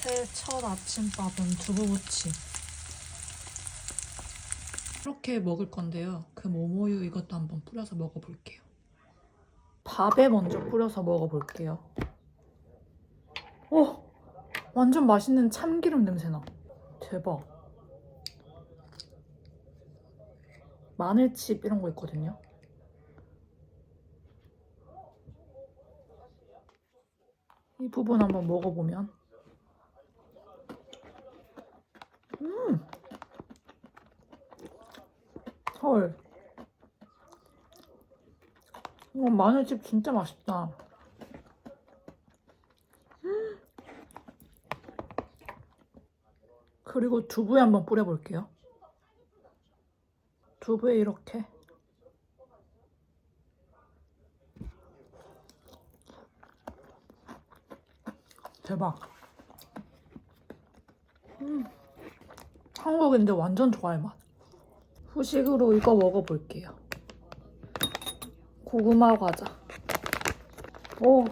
새첫 아침밥은 두부부치. 이렇게 먹을 건데요. 그 모모유 이것도 한번 뿌려서 먹어볼게요. 밥에 먼저 뿌려서 먹어볼게요. 오! 완전 맛있는 참기름 냄새나. 대박. 마늘칩 이런 거 있거든요. 이 부분 한번 먹어보면 음 헐. 이거 마늘칩 진짜 맛있다. 음. 그리고 두부에 한번 뿌려볼게요. 두부에 이렇게. 대박. 한국인데 완전 좋아할 맛. 후식으로 이거 먹어볼게요. 고구마 과자. 오,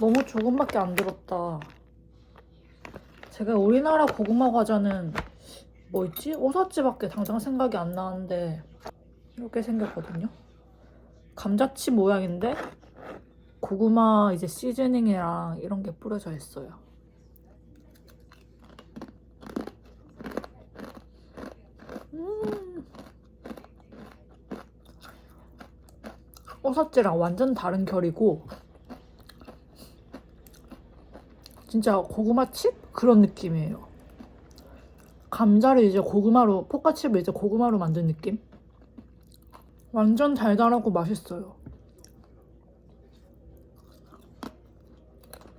너무 조금밖에 안 들었다. 제가 우리나라 고구마 과자는 뭐 있지? 오사치밖에 당장 생각이 안 나는데 이렇게 생겼거든요. 감자칩 모양인데 고구마 이제 시즈닝이랑 이런 게 뿌려져 있어요. 음. 오사치랑 완전 다른 결이고 진짜 고구마 칩 그런 느낌이에요. 감자를 이제 고구마로 포카칩을 이제 고구마로 만든 느낌? 완전 달달하고 맛있어요.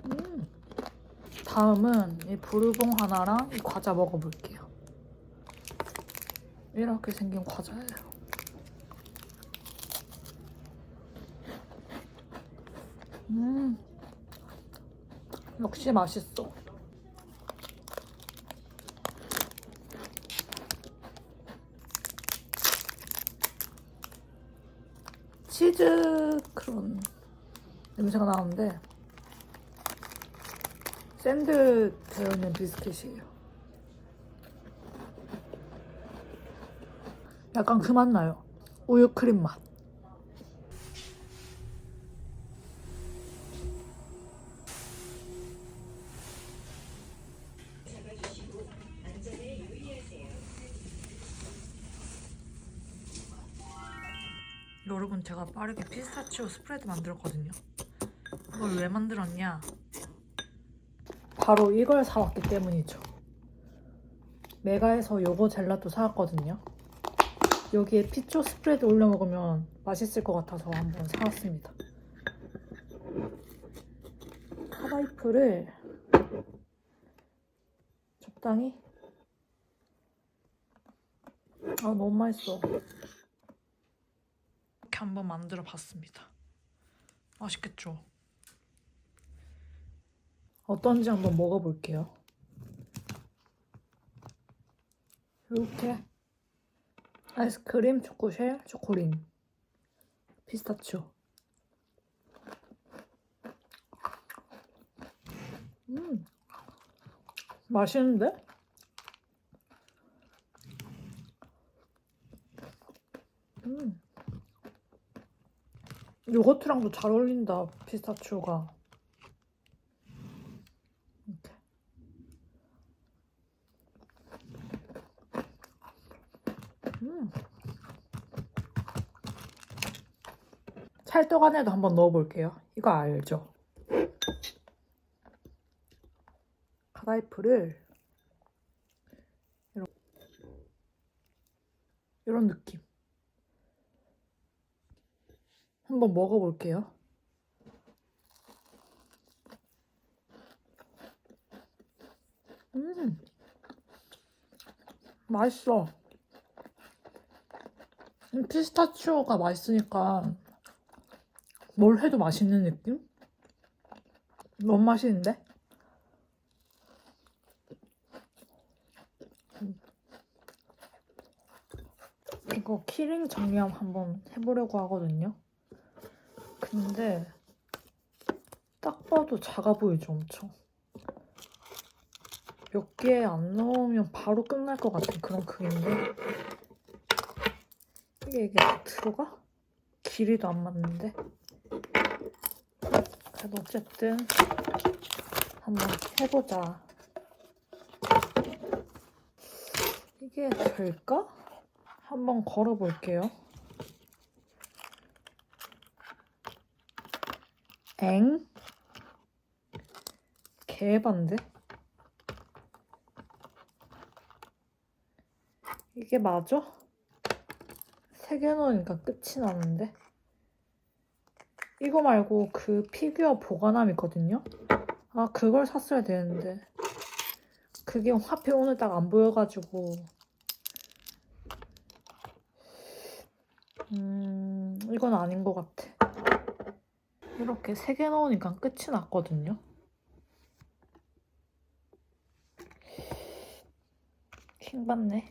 음. 다음은 이 부르봉 하나랑 이 과자 먹어볼게요. 이렇게 생긴 과자예요. 음, 역시 맛있어. 치즈 그런 냄새가 나는데 샌드 되어 있는 비스킷이에요. 약간 그 맛 나요. 우유 크림 맛. 제가 빠르게 피스타치오 스프레드 만들었거든요. 이걸 왜 만들었냐? 바로 이걸 사왔기 때문이죠. 메가에서 요거 젤라또 사왔거든요. 여기에 피초 스프레드 올려 먹으면 맛있을 것 같아서 한번 사왔습니다. 카바이프를 적당히 아 너무 맛있어. 한번 만들어 봤습니다. 맛있겠죠? 어떤지 한번 먹어볼게요. 이렇게 아이스크림, 초코쉘, 초코린, 피스타치오. 음, 맛있는데? 음. 요거트랑도 잘 어울린다, 피스타치오가. 이렇게. 음. 찰떡 안에도 한번 넣어볼게요. 이거 알죠? 카다이프를 이런, 이런 느낌. 한번 먹어볼게요. 음, 맛있어. 음, 피스타치오가 맛있으니까 뭘 해도 맛있는 느낌? 너무 맛있는데? 음. 이거 키링 정리함 한번 해보려고 하거든요. 근데 딱 봐도 작아 보이죠, 엄청. 몇 개 안 넣으면 바로 끝날 것 같은 그런 크기인데 이게 이게 다 들어가? 길이도 안 맞는데 그래도 어쨌든 한번 해보자 이게 될까? 한번 걸어볼게요 엥? 개반데? 이게 맞아? 세 개 넣으니까 끝이 나는데? 이거 말고 그 피규어 보관함 있거든요? 아, 그걸 샀어야 되는데. 그게 하필 오늘 딱 안 보여가지고. 음, 이건 아닌 것 같아. 이렇게 세 개 넣으니까 끝이 났거든요? 킹받네.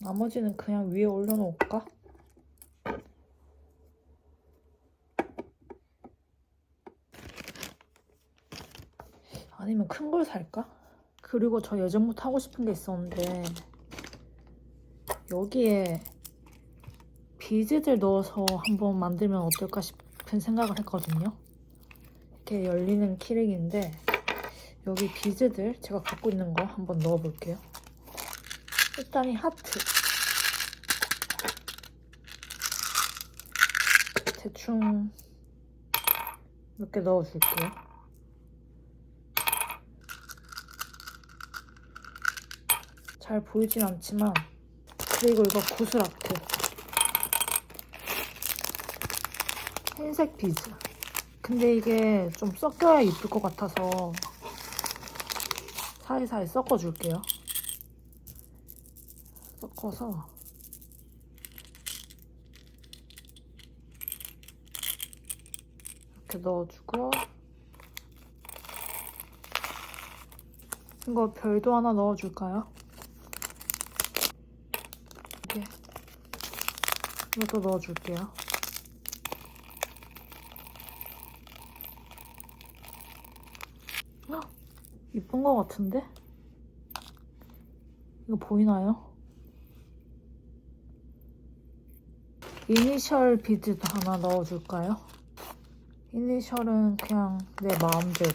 나머지는 그냥 위에 올려놓을까? 아니면 큰 걸 살까? 그리고 저 예전부터 하고 싶은 게 있었는데 여기에 비즈들 넣어서 한번 만들면 어떨까 싶은 생각을 했거든요. 이렇게 열리는 키링인데 여기 비즈들 제가 갖고 있는 거 한번 넣어볼게요. 일단 이 하트 대충 몇 개 넣어줄게요. 잘 보이진 않지만 그리고 이거 구슬 아트 흰색 비즈. 근데 이게 좀 섞여야 이쁠 것 같아서 사이사이 섞어줄게요. 섞어서. 이렇게 넣어주고. 이거 별도 하나 넣어줄까요? 이게. 이것도 넣어줄게요. 것 같은데? 이거 보이나요? 이니셜 비즈도 하나 넣어줄까요? 이니셜은 그냥 내 마음대로.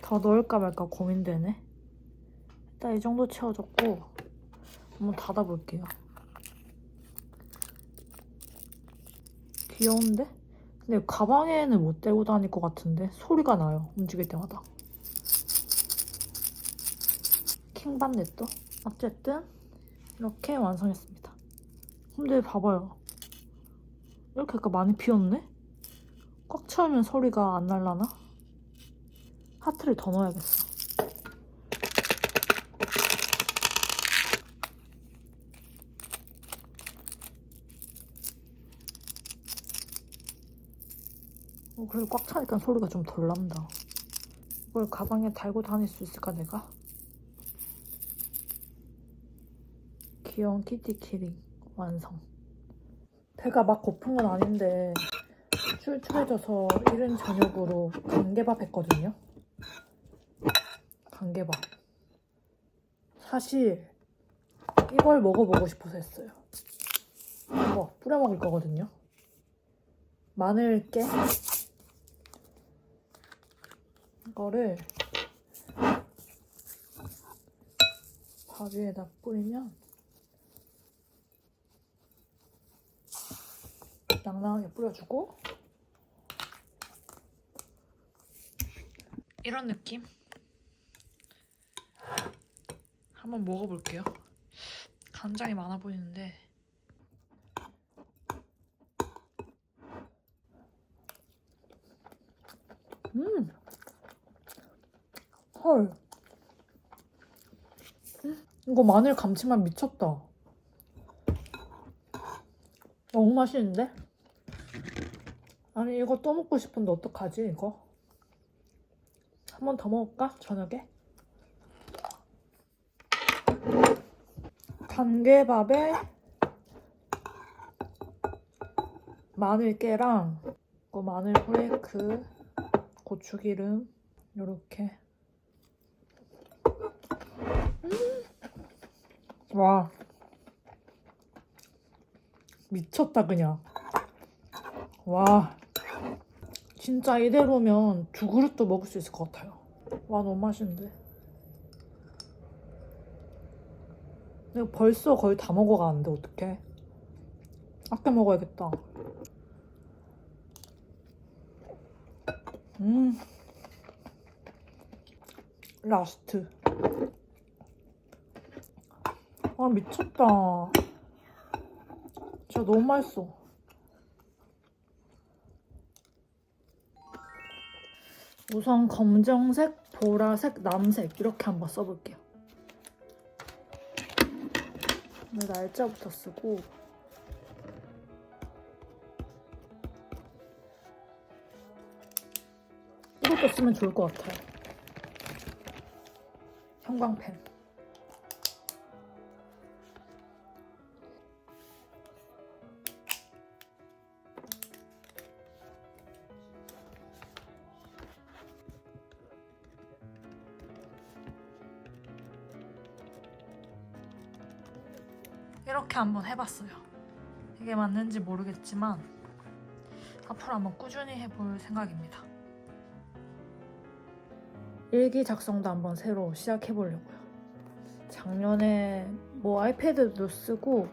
더 넣을까 말까 고민되네. 일단 이 정도 채워줬고 한번 닫아볼게요. 귀여운데? 근데 가방에는 못 대고 다닐 것 같은데 소리가 나요. 움직일 때마다. 킹받네 또. 어쨌든 이렇게 완성했습니다. 근데 봐봐요. 이렇게 아까 많이 비었네? 꽉 채우면 소리가 안 날라나? 하트를 더 넣어야겠어. 그래도 꽉 차니까 소리가 좀 덜 난다. 이걸 가방에 달고 다닐 수 있을까, 내가? 귀여운 키티 키링 완성. 배가 막 고픈 건 아닌데 출출해져서 이른 저녁으로 간개밥 했거든요. 간개밥. 사실 이걸 먹어보고 싶어서 했어요. 이거 뿌려 먹을 거거든요. 마늘 깨 이거를 밥 위에다 뿌리면 낭낭하게 뿌려주고 이런 느낌? 한번 먹어볼게요. 간장이 많아 보이는데. 음 헐. 이거 마늘 감칠맛 미쳤다. 너무 맛있는데? 아니 이거 또 먹고 싶은데 어떡하지 이거? 한 번 더 먹을까? 저녁에? 간개밥에 마늘깨랑 이거 마늘 프레이크 고추기름 요렇게 음. 와. 미쳤다 그냥. 와. 진짜 이대로면 두 그릇도 먹을 수 있을 것 같아요. 와 너무 맛있는데. 내가 벌써 거의 다 먹어가는데 어떡해? 아껴 먹어야겠다. 음. 라스트 아 미쳤다. 진짜 너무 맛있어. 우선 검정색, 보라색, 남색 이렇게 한번 써볼게요. 날짜부터 쓰고. 이것도 쓰면 좋을 것 같아요. 형광펜 이렇게 한번 해봤어요. 이게 맞는지 모르겠지만 앞으로 한번 꾸준히 해볼 생각입니다. 일기 작성도 한번 새로 시작해보려고요. 작년에 뭐 아이패드도 쓰고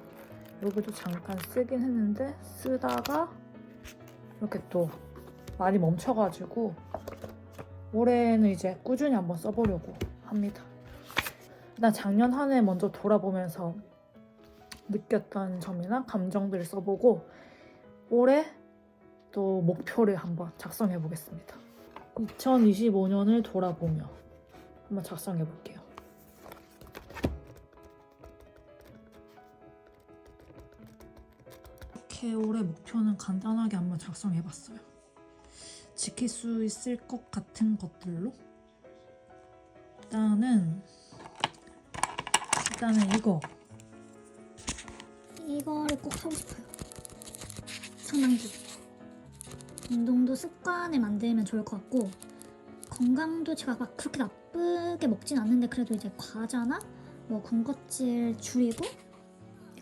여기도 잠깐 쓰긴 했는데 쓰다가 이렇게 또 많이 멈춰가지고 올해는 이제 꾸준히 한번 써보려고 합니다. 일단 작년 한 해 먼저 돌아보면서 느꼈던 점이나 감정들을 써보고 올해 또 목표를 한번 작성해 보겠습니다. 2025년을 돌아보며 한번 작성해 볼게요. 이렇게 올해 목표는 간단하게 한번 작성해 봤어요. 지킬 수 있을 것 같은 것들로 일단은 일단은 이거 이거를 꼭 하고 싶어요. 상당히 운동도 습관을 만들면 좋을 것 같고 건강도 제가 막 그렇게 나쁘게 먹진 않는데 그래도 이제 과자나 뭐 군것질 줄이고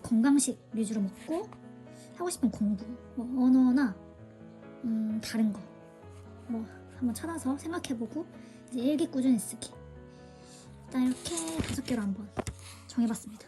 건강식 위주로 먹고 하고 싶은 공부. 뭐 언어나 음, 다른 거. 뭐 한번 찾아서 생각해보고 이제 일기 꾸준히 쓰기. 일단 이렇게 다섯 개로 한번 정해봤습니다.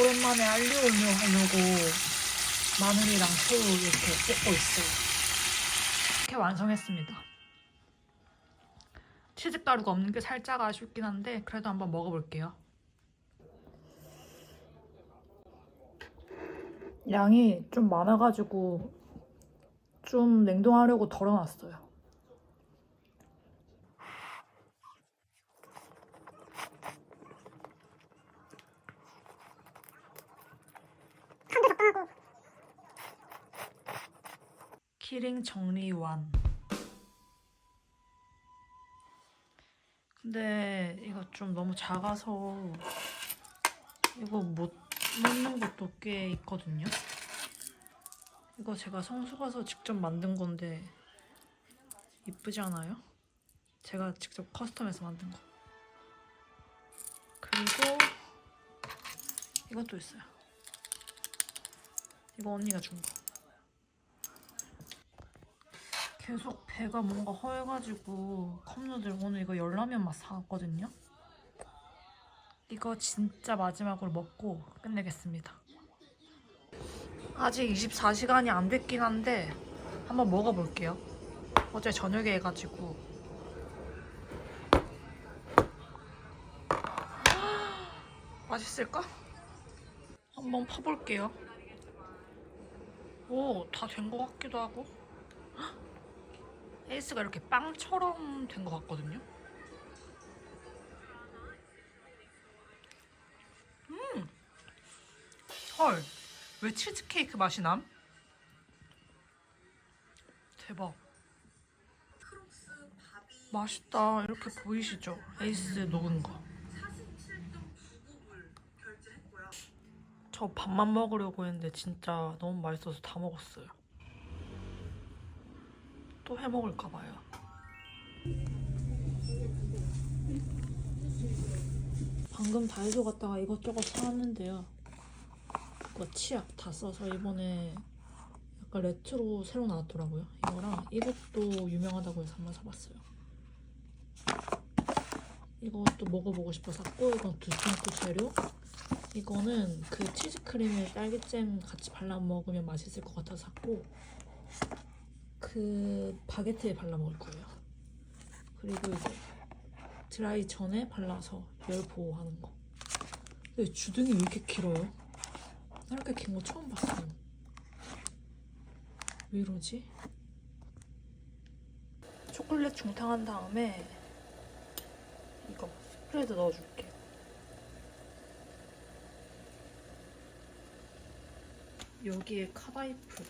오랜만에 알리올리오 하려고 마늘이랑 새우 이렇게 볶고 있어요. 이렇게 완성했습니다. 치즈 가루가 없는 게 살짝 아쉽긴 한데 그래도 한번 먹어볼게요. 양이 좀 많아가지고 좀 냉동하려고 덜어놨어요. 키링 정리 완. 근데 이거 좀 너무 작아서 이거 못 넣는 것도 꽤 있거든요. 이거 제가 성수 가서 직접 만든 건데 이쁘지 않아요? 제가 직접 커스텀해서 만든 거. 그리고 이것도 있어요. 이거 언니가 준 거. 계속 배가 뭔가 허해가지고 컵누들 오늘 이거 열라면 맛 사왔거든요. 이거 진짜 마지막으로 먹고 끝내겠습니다. 아직 24시간이 안 됐긴 한데 한번 먹어볼게요. 어제 저녁에 해가지고 맛있을까? 한번 파볼게요. 오, 다 된 것 같기도 하고. 헉! 에이스가 이렇게 빵처럼 된 것 같거든요. 음! 헐, 왜 치즈케이크 맛이 남? 대박. 맛있다. 이렇게 보이시죠? 에이스 녹은 거. 저 밥만 먹으려고 했는데 진짜 너무 맛있어서 다 먹었어요. 또 해 먹을까 봐요. 방금 다이소 갔다가 이것저것 사왔는데요. 이거 치약 다 써서 이번에 약간 레트로 새로 나왔더라고요. 이거랑 이것도 유명하다고 해서 한번 사봤어요. 이것도 먹어보고 싶어서 샀고 이건 두툼크 재료 이거는 그 치즈크림에 딸기잼 같이 발라 먹으면 맛있을 것 같아서 샀고 그 바게트에 발라 먹을 거예요. 그리고 이제 드라이 전에 발라서 열 보호하는 거. 근데 주둥이 왜 이렇게 길어요? 나 이렇게 긴 거 처음 봤어. 왜 이러지? 초콜릿 중탕한 다음에 이거 스프레드 넣어줄게. 여기에 카다이프.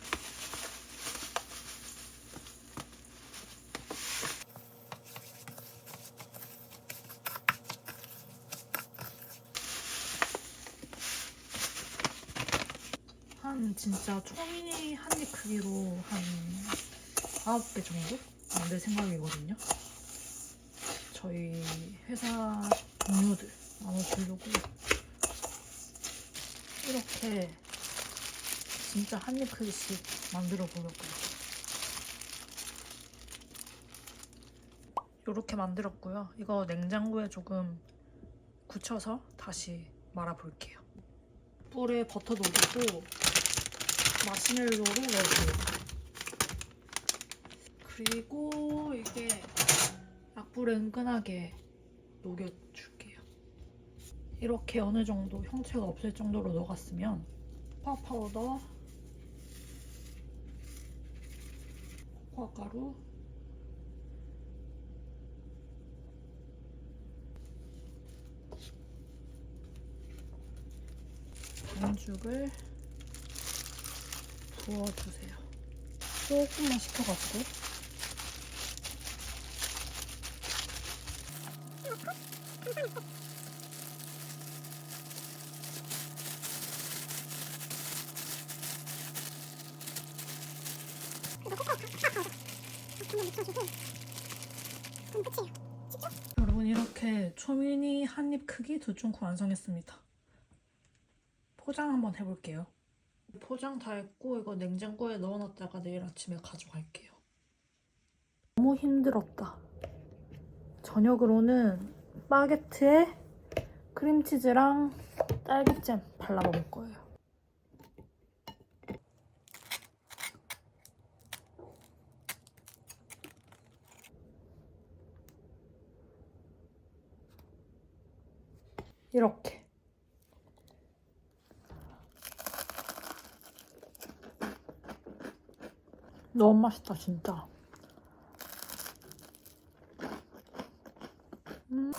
한 진짜 초미니 한 입 크기로 한 아홉 개 정도 만들 생각이거든요. 저희 회사 동료들 나눠주려고 이렇게 진짜 한 입 크기씩 만들어 보려고요. 이렇게 만들었고요. 이거 냉장고에 조금 굳혀서 다시 말아 볼게요. 뿔에 버터 녹이고 마시멜로를 넣어줘요. 그리고 이게 약불에 은근하게 녹여줄게요. 이렇게 어느 정도 형체가 없을 정도로 녹았으면 코코아 파우더, 코코아 가루, 반죽을 부어주세요. 조금만 식혀가지고. 여러분 이렇게 초미니 한 입 크기 두쫑코 완성했습니다. 포장 한번 해볼게요. 포장 다 했고 이거 냉장고에 넣어놨다가 내일 아침에 가져갈게요. 너무 힘들었다. 저녁으로는 바게트에 크림치즈랑 딸기잼 발라 먹을 거예요. 이렇게. 너무 맛있다 진짜 음.